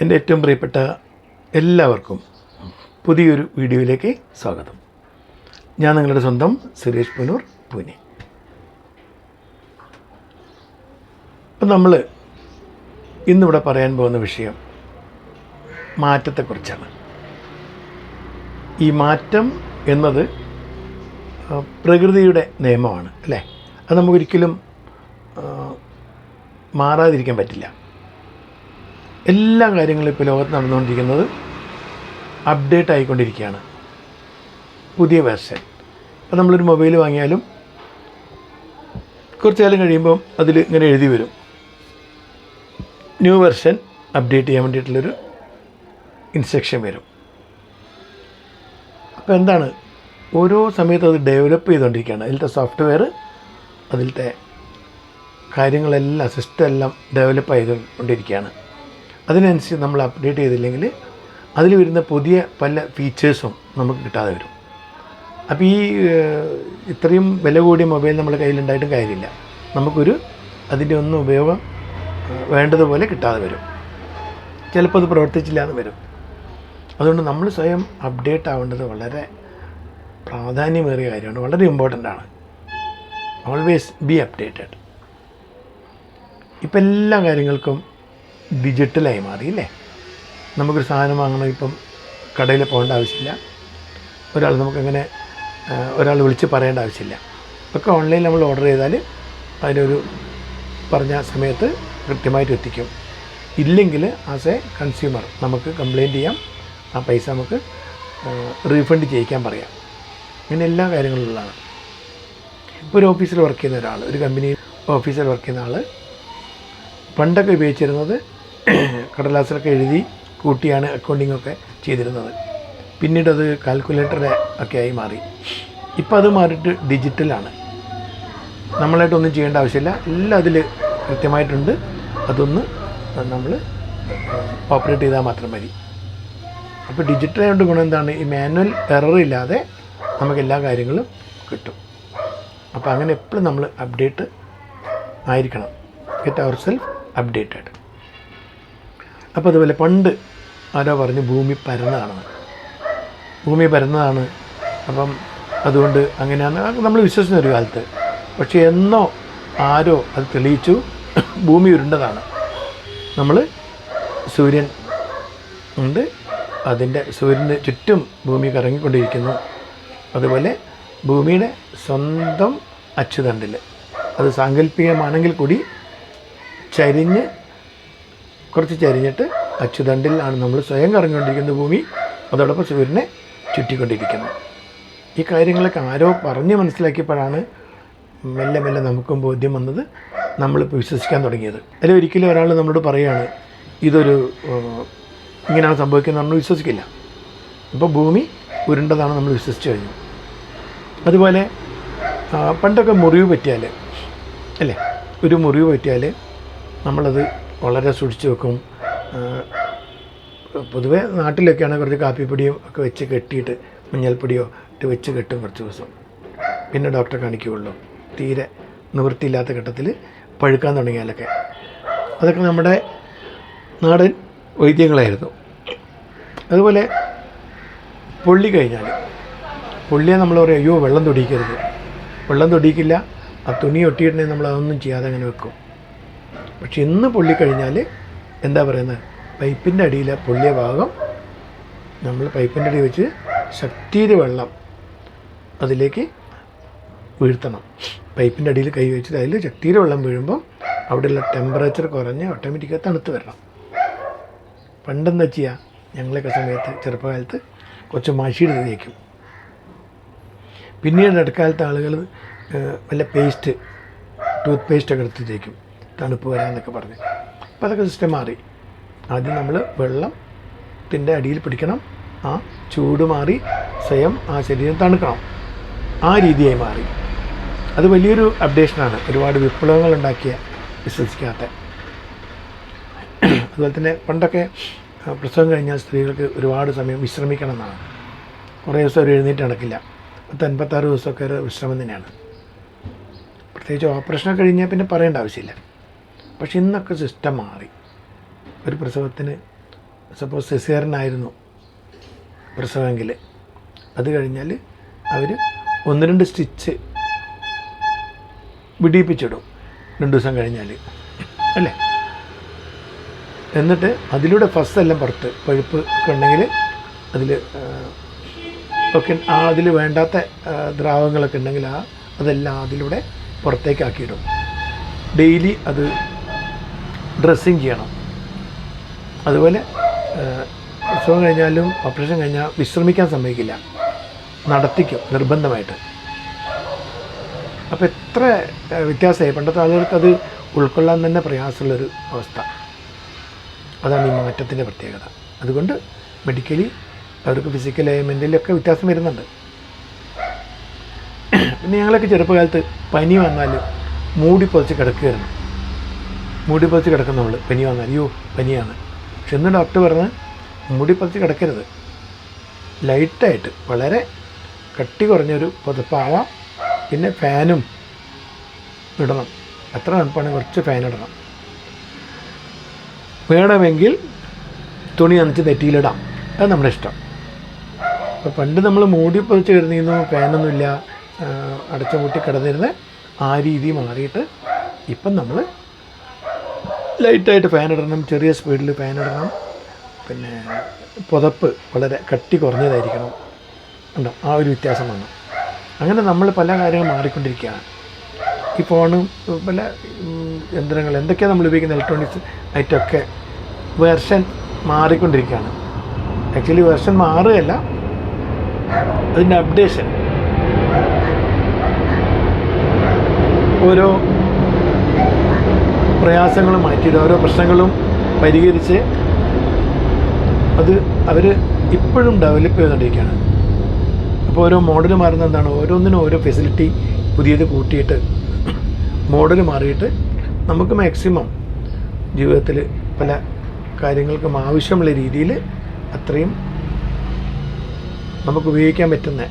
എന്റെ ഏറ്റവും പ്രിയപ്പെട്ട എല്ലാവർക്കും പുതിയൊരു വീഡിയോയിലേക്ക് സ്വാഗതം. ഞാൻ നിങ്ങളുടെ സ്വന്തം സുരേഷ് പുനൂർ പൂനെ. അപ്പം നമ്മൾ ഇന്നിവിടെ പറയാൻ പോകുന്ന വിഷയം മാറ്റത്തെക്കുറിച്ചാണ്. ഈ മാറ്റം എന്നത് പ്രകൃതിയുടെ നിയമമാണ് അല്ലേ? അത് നമുക്കൊരിക്കലും മാറാതിരിക്കാൻ പറ്റില്ല. എല്ലാ കാര്യങ്ങളും ഇപ്പോൾ ലോകത്ത് നടന്നുകൊണ്ടിരിക്കുന്നത് അപ്ഡേറ്റ് ആയിക്കൊണ്ടിരിക്കുകയാണ്. പുതിയ വേർഷൻ ഇപ്പോൾ നമ്മളൊരു മൊബൈൽ വാങ്ങിയാലും കുറച്ച് കാലം കഴിയുമ്പം അതിൽ ഇങ്ങനെ എഴുതി വരും. ന്യൂ വെർഷൻ അപ്ഡേറ്റ് ചെയ്യാൻ വേണ്ടിയിട്ടുള്ളൊരു ഇൻസ്ട്രക്ഷൻ വരും. അപ്പോൾ എന്താണ്? ഓരോ സമയത്ത് അത് ഡെവലപ്പ് ചെയ്തുകൊണ്ടിരിക്കുകയാണ് അതിലത്തെ സോഫ്റ്റ്വെയർ അതിലത്തെ കാര്യങ്ങളെല്ലാം സിസ്റ്റം എല്ലാം ഡെവലപ്പ് ചെയ്തുകൊണ്ടിരിക്കുകയാണ് അതിനനുസരിച്ച് നമ്മൾ അപ്ഡേറ്റ് ചെയ്തില്ലെങ്കിൽ അതിൽ വരുന്ന പുതിയ പല ഫീച്ചേഴ്സും നമുക്ക് കിട്ടാതെ വരും. അപ്പോൾ ഈ ഇത്രയും വില കൂടിയ മൊബൈൽ നമ്മുടെ കയ്യിലുണ്ടായിട്ടും കാര്യമില്ല. നമുക്കൊരു അതിന്റെ ഒന്നും ഉപയോഗം വേണ്ടതുപോലെ കിട്ടാതെ വരും. ചിലപ്പോൾ അത് പ്രവർത്തിച്ചില്ല എന്ന് വരും. അതുകൊണ്ട് നമ്മൾ സ്വയം അപ്ഡേറ്റ് ആവേണ്ടത് വളരെ പ്രാധാന്യമേറിയ കാര്യമാണ്. വളരെ ഇമ്പോർട്ടന്റ് ആണ്. ഓൾവേസ് ബി അപ്ഡേറ്റഡ് ഇപ്പം എല്ലാ കാര്യങ്ങൾക്കും ഡിജിറ്റലായി മാറി അല്ലേ നമുക്കൊരു സാധനം വാങ്ങണം ഇപ്പം കടയിൽ പോകേണ്ട ആവശ്യമില്ല. ഒരാൾ നമുക്കങ്ങനെ ഒരാൾ വിളിച്ച് പറയേണ്ട ആവശ്യമില്ല. ഒക്കെ ഓൺലൈനിൽ നമ്മൾ ഓർഡർ ചെയ്താൽ അതിനൊരു പറഞ്ഞ സമയത്ത് കൃത്യമായിട്ട് എത്തിക്കും. ഇല്ലെങ്കിൽ ആസ് എ കൺസ്യൂമർ നമുക്ക് കംപ്ലയിന്റ് ചെയ്യാം. ആ പൈസ നമുക്ക് റീഫണ്ട് ചെയ്യിക്കാൻ പറയാം. ഇങ്ങനെ എല്ലാ കാര്യങ്ങളിലുള്ളതാണ്. ഇപ്പോൾ ഒരു ഓഫീസിൽ വർക്ക് ചെയ്യുന്ന ഒരാൾ ഒരു കമ്പനി ഓഫീസിൽ വർക്ക് ചെയ്യുന്ന ആൾ പണ്ടൊക്കെ ഉപയോഗിച്ചിരുന്നത് കടലാസിലൊക്കെ എഴുതി കൂട്ടിയാണ് അക്കൗണ്ടിങ് ഒക്കെ ചെയ്തിരുന്നത്. പിന്നീട് അത് കാൽക്കുലേറ്ററെ ഒക്കെ ആയി മാറി. ഇപ്പം അത് മാറിയിട്ട് ഡിജിറ്റലാണ്. നമ്മളായിട്ടൊന്നും ചെയ്യേണ്ട ആവശ്യമില്ല. എല്ലാം അതിൽ കൃത്യമായിട്ടുണ്ട്. അതൊന്ന് നമ്മൾ ഓപ്പറേറ്റ് ചെയ്താൽ മാത്രം മതി. അപ്പോൾ ഡിജിറ്റൽ ആയതുകൊണ്ട് ഗുണം എന്താണ്? ഈ മാനുവൽ എറർ ഇല്ലാതെ നമുക്ക് എല്ലാ കാര്യങ്ങളും കിട്ടും. അപ്പോൾ അങ്ങനെ എപ്പോഴും നമ്മൾ അപ്ഡേറ്റ് ആയിരിക്കണം. Get our self updated. അപ്പോൾ അതുപോലെ പണ്ട് ആരോ പറഞ്ഞു ഭൂമി പരന്നതാണ്. ഭൂമി പരന്നതാണ്. അപ്പം അതുകൊണ്ട് അങ്ങനെയാണ് നമ്മൾ വിശ്വസിക്കുന്ന ഒരു കാലത്ത്. പക്ഷേ എന്നോ ആരോ അത് തെളിയിച്ചു ഭൂമി ഉരുണ്ടതാണ്. നമ്മൾ സൂര്യൻ ഉണ്ട്. അതിന്റെ സൂര്യന് ചുറ്റും ഭൂമി കറങ്ങിക്കൊണ്ടിരിക്കുന്നു. അതുപോലെ ഭൂമിയുടെ സ്വന്തം അച്ചുതണ്ടിൽ അത് സാങ്കല്പികമാണെങ്കിൽ കൂടി ചരിഞ്ഞ് കുറച്ച് ചരിഞ്ഞിട്ട് അച്ചുതണ്ടിലാണ് നമ്മൾ സ്വയം കറങ്ങിക്കൊണ്ടിരിക്കുന്ന ഭൂമി. അതോടൊപ്പം സൂര്യനെ ചുറ്റിക്കൊണ്ടിരിക്കുന്നു. ഈ കാര്യങ്ങളൊക്കെ ആരോ പറഞ്ഞ് മനസ്സിലാക്കിയപ്പോഴാണ് മെല്ലെ മെല്ലെ നമുക്കും ബോധ്യം വന്നത്. നമ്മളിപ്പോൾ വിശ്വസിക്കാൻ തുടങ്ങിയത്. അതിൽ ഒരിക്കലും ഒരാൾ നമ്മളോട് പറയുകയാണ് ഇതൊരു ഇങ്ങനെയാണ് സംഭവിക്കുന്നത് നമ്മൾ വിശ്വസിക്കില്ല. ഇപ്പോൾ ഭൂമി ഉരുണ്ടതാണ് നമ്മൾ വിശ്വസിച്ച് കഴിഞ്ഞു. അതുപോലെ പണ്ടൊക്കെ മുറിവ് പറ്റിയാൽ അല്ലേ? ഒരു മുറിവ് പറ്റിയാൽ നമ്മളത് വളരെ സൂക്ഷിച്ച് വെക്കും. പൊതുവേ നാട്ടിലൊക്കെയാണ് കുറച്ച് കാപ്പിപ്പൊടിയും ഒക്കെ വെച്ച് കെട്ടിയിട്ട് മഞ്ഞൾപ്പൊടിയോ ഇട്ട് വെച്ച് കെട്ടും കുറച്ച് ദിവസം. പിന്നെ ഡോക്ടറെ കാണിക്കുകയുള്ളൂ. തീരെ നിവൃത്തിയില്ലാത്ത ഘട്ടത്തിൽ പഴുക്കാൻ തുടങ്ങിയാലൊക്കെ. അതൊക്കെ നമ്മുടെ നാടൻ വൈദ്യങ്ങളായിരുന്നു. അതുപോലെ പൊള്ളി കഴിഞ്ഞാൽ പൊള്ളിയെ നമ്മൾ പറയും അയ്യോ വെള്ളം തൊടിയിക്കരുത്. വെള്ളം തൊടിയിക്കില്ല. ആ തുണി ഒട്ടിയിട്ടുണ്ടെങ്കിൽ നമ്മൾ അതൊന്നും ചെയ്യാതെ അങ്ങനെ വെക്കും. പക്ഷെ ഇന്ന് പൊള്ളിക്കഴിഞ്ഞാൽ എന്താ പറയുന്നത് പൈപ്പിന്റെ അടിയിലെ പൊള്ളിയ ഭാഗം നമ്മൾ പൈപ്പിന്റെ അടി വെച്ച് ശക്തിയിൽ വെള്ളം അതിലേക്ക് വീഴ്ത്തണം. പൈപ്പിന്റെ അടിയിൽ കൈ വെച്ചിട്ട് അതിൽ ശക്തിയിൽ വെള്ളം വീഴുമ്പം അവിടെയുള്ള ടെമ്പറേച്ചർ കുറഞ്ഞ് ഓട്ടോമാറ്റിക്കായി തണുത്ത് വരണം. പണ്ടെന്താ ചെയ്യുക ഞങ്ങളൊക്കെ സമയത്ത് ചെറുപ്പകാലത്ത് കുറച്ച് മഷിയെടുത്ത് തേക്കും. പിന്നീട് ഇടക്കാലത്ത് ആളുകൾ വല്ല പേസ്റ്റ് ടൂത്ത് പേസ്റ്റൊക്കെ എടുത്ത് തേക്കും. തണുപ്പ് വരാമെന്നൊക്കെ പറഞ്ഞ്. അപ്പോൾ അതൊക്കെ സിസ്റ്റം മാറി. ആദ്യം നമ്മൾ വെള്ളത്തിന്റെ അടിയിൽ പിടിക്കണം. ആ ചൂട് മാറി സ്വയം ആ ശരീരം തണുക്കണം. ആ രീതിയായി മാറി. അത് വലിയൊരു അപ്ഡേഷനാണ് ഒരുപാട് വിപ്ലവങ്ങൾ ഉണ്ടാക്കിയ വിശ്വസിക്കാത്ത അതുപോലെ തന്നെ പണ്ടൊക്കെ പ്രസവം കഴിഞ്ഞാൽ സ്ത്രീകൾക്ക് ഒരുപാട് സമയം വിശ്രമിക്കണം എന്നാണ്. കുറേ ദിവസം അവർ എഴുന്നേറ്റ് നടക്കില്ല. പത്ത് അൻപത്താറ് ദിവസമൊക്കെ ഒരു വിശ്രമം തന്നെയാണ്. പ്രത്യേകിച്ച് ഓപ്പറേഷനൊക്കെ കഴിഞ്ഞാൽ പിന്നെ പറയേണ്ട ആവശ്യമില്ല. പക്ഷെ ഇന്നൊക്കെ സിസ്റ്റം മാറി. ഒരു പ്രസവത്തിന് സപ്പോസ് സെസിയറിനായിരുന്നു പ്രസവമെങ്കിൽ അത് കഴിഞ്ഞാൽ അവർ ഒന്ന് രണ്ട് സ്റ്റിച്ച് വിടിയിപ്പിച്ചിടും. രണ്ട് ദിവസം കഴിഞ്ഞാൽ അല്ലേ? എന്നിട്ട് അതിലൂടെ ഫസ്റ്റ് എല്ലാം പുറത്ത് പഴുപ്പ് ഒക്കെ ഉണ്ടെങ്കിൽ അതിൽ ഒക്കെ അതിൽ വേണ്ടാത്ത ദ്രാവകങ്ങളൊക്കെ ഉണ്ടെങ്കിൽ ആ അതെല്ലാം അതിലൂടെ പുറത്തേക്കാക്കിയിടും. ഡെയിലി അത് ഡ്രസ്സിങ് ചെയ്യണം. അതുപോലെ ഉത്സവം കഴിഞ്ഞാലും ഓപ്പറേഷൻ കഴിഞ്ഞാൽ വിശ്രമിക്കാൻ സമ്മതിക്കില്ല. നടത്തിക്കും നിർബന്ധമായിട്ട്. അപ്പോൾ എത്ര വ്യത്യാസമായി? പണ്ടത്തെ ആളുകൾക്ക് അത് ഉൾക്കൊള്ളാൻ തന്നെ പ്രയാസമുള്ളൊരു അവസ്ഥ. അതാണ് ഈ മാറ്റത്തിന്റെ പ്രത്യേകത. അതുകൊണ്ട് മെഡിക്കലി അവർക്ക് ഫിസിക്കൽ എലമെന്റിലൊക്കെ വ്യത്യാസം വരുന്നുണ്ട്. പിന്നെ ഞങ്ങളൊക്കെ ചെറുപ്പകാലത്ത് പനി വന്നാൽ മൂടി പൊതിച്ച് കിടക്കുകയായിരുന്നു. മൂടി പതിച്ച് കിടക്കും നമ്മൾ പനി വന്നാൽ അയ്യോ പനിയാണ്. പക്ഷെ ഇന്ന് ഡോക്ടർ പറഞ്ഞ് മൂടി പതിച്ച് കിടക്കരുത്. ലൈറ്റായിട്ട് വളരെ കട്ടി കുറഞ്ഞൊരു പുതപ്പാവാം പിന്നെ ഫാനും ഇടണം. എത്ര തണുപ്പാണ് കുറച്ച് ഫാൻ ഇടണം. വേണമെങ്കിൽ തുണി നനച്ച് നെറ്റിയിലിടാം. അത് നമ്മുടെ ഇഷ്ടം. അപ്പോൾ പണ്ട് നമ്മൾ മൂടി പൊതിച്ച് കിടന്നിരുന്നു ഫാനൊന്നുമില്ല അടച്ചുപൂട്ടി കിടന്നിരുന്ന് ആ രീതി മാറിയിട്ട് ഇപ്പം നമ്മൾ ലൈറ്റായിട്ട് ഫാൻ ഇടണം ചെറിയ സ്പീഡിൽ ഫാൻ ഇടണം പിന്നെ പുതപ്പ് വളരെ കട്ടി കുറഞ്ഞതായിരിക്കണം. ഉണ്ടോ ആ ഒരു വ്യത്യാസം വന്നു. അങ്ങനെ നമ്മൾ പല കാര്യങ്ങളും മാറിക്കൊണ്ടിരിക്കുകയാണ്. ഈ ഫോണും പല യന്ത്രങ്ങൾ എന്തൊക്കെയാണ് നമ്മൾ ഉപയോഗിക്കുന്ന ഇലക്ട്രോണിക്സ് ഐറ്റമൊക്കെ വെർഷൻ മാറിക്കൊണ്ടിരിക്കുകയാണ്. ആക്ച്വലി വെർഷൻ മാറുകയല്ല അതിന്റെ അപ്ഡേഷൻ. ഓരോ പ്രയാസങ്ങളും മാറ്റിയിട്ട് ഓരോ പ്രശ്നങ്ങളും പരിഹരിച്ച് അത് അവർ ഇപ്പോഴും ഡെവലപ്പ് ചെയ്തുകൊണ്ടിരിക്കുകയാണ്. അപ്പോൾ ഓരോ മോഡൽ മാറുന്ന എന്താണ്? ഓരോന്നിനും ഓരോ ഫെസിലിറ്റി പുതിയത് കൂട്ടിയിട്ട് മോഡൽ മാറിയിട്ട് നമുക്ക് മാക്സിമം ജീവിതത്തിൽ പല കാര്യങ്ങൾക്കും ആവശ്യമുള്ള രീതിയിൽ അത്രയും നമുക്ക് ഉപയോഗിക്കാൻ പറ്റുന്ന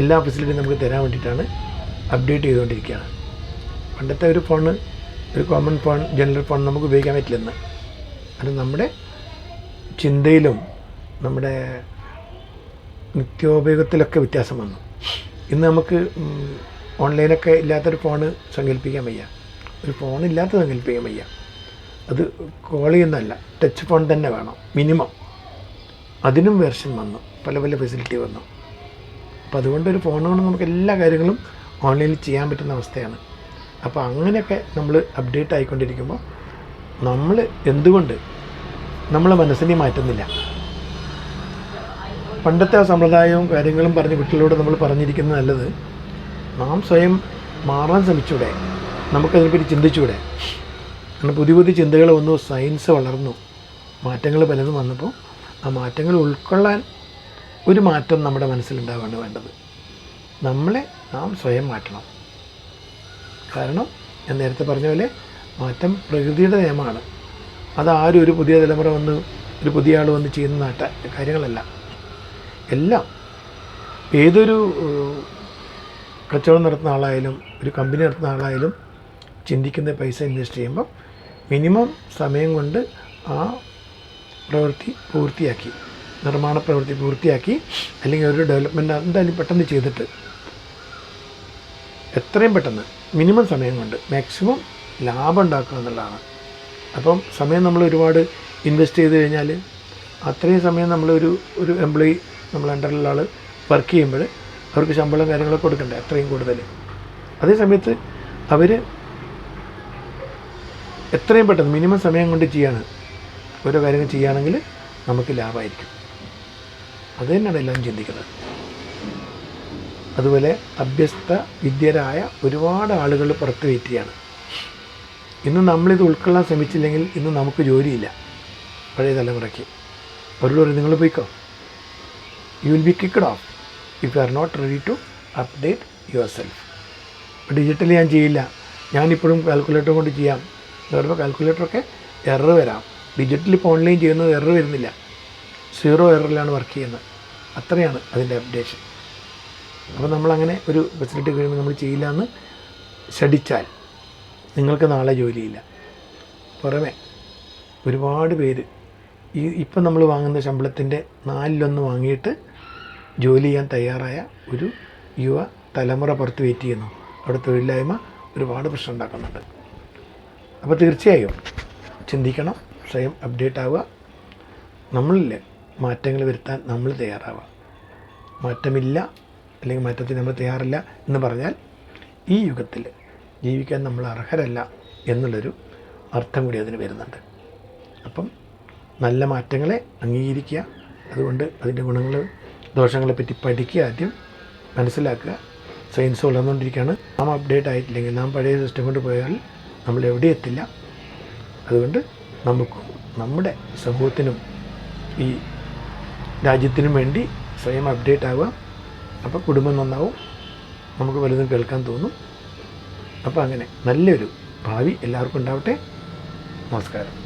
എല്ലാ ഫെസിലിറ്റിയും നമുക്ക് തരാൻ വേണ്ടിയിട്ടാണ് അപ്ഡേറ്റ് ചെയ്തുകൊണ്ടിരിക്കുകയാണ്. പണ്ടത്തെ ഒരു ഫോണ് ഒരു കോമൺ ഫോൺ ജനറൽ ഫോൺ നമുക്ക് ഉപയോഗിക്കാൻ പറ്റില്ലെന്ന്. അത് നമ്മുടെ ചിന്തയിലും നമ്മുടെ നിത്യോപയോഗത്തിലൊക്കെ വ്യത്യാസം വന്നു. ഇന്ന് നമുക്ക് ഓൺലൈനൊക്കെ ഇല്ലാത്തൊരു ഫോണ് സങ്കല്പിക്കാൻ വയ്യ. ഒരു ഫോൺ ഇല്ലാത്ത സങ്കല്പിക്കാൻ വയ്യ. അത് കോൾ ചെയ്യുന്നതല്ല ടച്ച് ഫോൺ തന്നെ വേണം മിനിമം അതിനും വെർഷൻ വന്നു പല പല ഫെസിലിറ്റി വന്നു. അപ്പോൾ അതുകൊണ്ട് ഒരു ഫോൺ കൊണ്ട് നമുക്ക് എല്ലാ കാര്യങ്ങളും ഓൺലൈനിൽ ചെയ്യാൻ പറ്റുന്ന അവസ്ഥയാണ്. അപ്പോൾ അങ്ങനെയൊക്കെ നമ്മൾ അപ്ഡേറ്റ് ആയിക്കൊണ്ടിരിക്കുമ്പോൾ നമ്മൾ എന്തുകൊണ്ട് നമ്മളെ മനസ്സിനെ മാറ്റുന്നില്ല? പണ്ടത്തെ ആ സമ്പ്രദായവും കാര്യങ്ങളും പറഞ്ഞ് കുട്ടികളോട് നമ്മൾ പറഞ്ഞിരിക്കുന്നത് നല്ലത് നാം സ്വയം മാറാൻ ശ്രമിച്ചൂടെ? നമുക്കതിനെപ്പറ്റി ചിന്തിച്ചൂടെ? കാരണം പുതിയ പുതിയ ചിന്തകൾ വന്നു സയൻസ് വളർന്നു മാറ്റങ്ങൾ പലതും വന്നപ്പോൾ ആ മാറ്റങ്ങൾ ഉൾക്കൊള്ളാൻ ഒരു മാറ്റം നമ്മുടെ മനസ്സിലുണ്ടാവുകയാണ് വേണ്ടത്. നമ്മളെ നാം സ്വയം മാറ്റണം. കാരണം ഞാൻ നേരത്തെ പറഞ്ഞ പോലെ മാറ്റം പ്രകൃതിയുടെ നിയമമാണ്. അതാരും ഒരു പുതിയ തലമുറ വന്ന് ഒരു പുതിയ ആൾ വന്ന് ചെയ്യുന്ന നാട്ട കാര്യങ്ങളല്ല. എല്ലാം ഏതൊരു കച്ചവടം നടത്തുന്ന ആളായാലും ഒരു കമ്പനി നടത്തുന്ന ആളായാലും ചിന്തിക്കുന്ന പൈസ ഇൻവെസ്റ്റ് ചെയ്യുമ്പോൾ മിനിമം സമയം കൊണ്ട് ആ പ്രവൃത്തി പൂർത്തിയാക്കി നിർമ്മാണ പ്രവൃത്തി പൂർത്തിയാക്കി അല്ലെങ്കിൽ ഒരു ഡെവലപ്മെന്റ് എന്തായാലും പെട്ടെന്ന് ചെയ്തിട്ട് എത്രയും പെട്ടെന്ന് മിനിമം സമയം കൊണ്ട് മാക്സിമം ലാഭം ഉണ്ടാക്കുക എന്നുള്ളതാണ്. അപ്പം സമയം നമ്മൾ ഒരുപാട് ഇൻവെസ്റ്റ് ചെയ്ത് കഴിഞ്ഞാൽ അത്രയും സമയം നമ്മളൊരു ഒരു എംപ്ലോയി നമ്മൾ അണ്ടറിലുള്ള ആൾ വർക്ക് ചെയ്യുമ്പോൾ അവർക്ക് ശമ്പളം കാര്യങ്ങളൊക്കെ കൊടുക്കണ്ടേ അത്രയും കൂടുതൽ. അതേ സമയത്ത് അവർ എത്രയും പെട്ടെന്ന് മിനിമം സമയം കൊണ്ട് ചെയ്യാണ്. ഓരോ കാര്യങ്ങൾ ചെയ്യുകയാണെങ്കിൽ നമുക്ക് ലാഭമായിരിക്കും. അത് തന്നെയാണ് എല്ലാവരും ചിന്തിക്കുന്നത്. അതുപോലെ അഭ്യസ്ത വിദ്യരായ ഒരുപാട് ആളുകൾ പുറത്ത് വെയിറ്റ് ഇന്ന് നമ്മളിത് ഉൾക്കൊള്ളാൻ ശ്രമിച്ചില്ലെങ്കിൽ ഇന്ന് നമുക്ക് ജോലിയില്ല. പഴയ തലമുറയ്ക്ക്. അവരോട് നിങ്ങൾ പോയിക്കോ? You will be kicked off if you are not ready to update your self digitally ഞാൻ ചെയ്യില്ല. ഞാനിപ്പോഴും കാൽക്കുലേറ്റർ കൊണ്ട് ചെയ്യാം. എന്ന് പറയുമ്പോൾ കാൽക്കുലേറ്ററൊക്കെ എറർ വരാം. ഡിജിറ്റലി ഇപ്പോൾ ഓൺലൈൻ ചെയ്യുന്നത് എറർ വരുന്നില്ല. സീറോ എററിലാണ് വർക്ക് ചെയ്യുന്നത്. അത്രയാണ് അതിന്റെ അപ്ഡേഷൻ അപ്പോൾ നമ്മളങ്ങനെ ഒരു ഫെസിലിറ്റി കഴിയുമ്പോൾ നമ്മൾ ചെയ്യില്ല എന്ന് ശടിച്ചാൽ നിങ്ങൾക്ക് നാളെ ജോലിയില്ല. പുറമെ ഒരുപാട് പേര് ഈ ഇപ്പം നമ്മൾ വാങ്ങുന്ന ശമ്പളത്തിന്റെ നാലിലൊന്ന് വാങ്ങിയിട്ട് ജോലി ചെയ്യാൻ തയ്യാറായ ഒരു യുവ തലമുറ പുറത്ത് വെയിറ്റ് ചെയ്യുന്നു. അവിടെ തൊഴിലില്ലായ്മ ഒരുപാട് പ്രശ്നം ഉണ്ടാക്കുന്നുണ്ട്. അപ്പോൾ തീർച്ചയായും ചിന്തിക്കണം സ്വയം അപ്ഡേറ്റ് ആവുക. നമ്മളിൽ മാറ്റങ്ങൾ വരുത്താൻ നമ്മൾ തയ്യാറാവുക. മാറ്റമില്ല അല്ലെങ്കിൽ മാറ്റത്തിന് നമ്മൾ തയ്യാറല്ല എന്ന് പറഞ്ഞാൽ ഈ യുഗത്തിൽ ജീവിക്കാൻ നമ്മൾ അർഹരല്ല എന്നുള്ളൊരു അർത്ഥം കൂടി അതിന് വരുന്നുണ്ട്. അപ്പം നല്ല മാറ്റങ്ങളെ അംഗീകരിക്കുക. അതുകൊണ്ട് അതിന്റെ ഗുണങ്ങൾ ദോഷങ്ങളെ പറ്റി പഠിക്കുക ആദ്യം മനസ്സിലാക്കുക. സയൻസ് വളർന്നുകൊണ്ടിരിക്കുകയാണ്. നാം അപ്ഡേറ്റ് ആയിട്ടില്ലെങ്കിൽ നാം പഴയ സിസ്റ്റം കൊണ്ട് പോയാൽ നമ്മൾ എവിടെ എത്തില്ല. അതുകൊണ്ട് നമുക്കും നമ്മുടെ സമൂഹത്തിനും ഈ രാജ്യത്തിനും വേണ്ടി സ്വയം അപ്ഡേറ്റ് ആവുക. അപ്പോൾ കുടുംബം നന്നാവും. നമുക്ക് വലുതും കേൾക്കാൻ തോന്നും. അപ്പോൾ അങ്ങനെ നല്ലൊരു ഭാവി എല്ലാവർക്കും ഉണ്ടാവട്ടെ. നമസ്കാരം.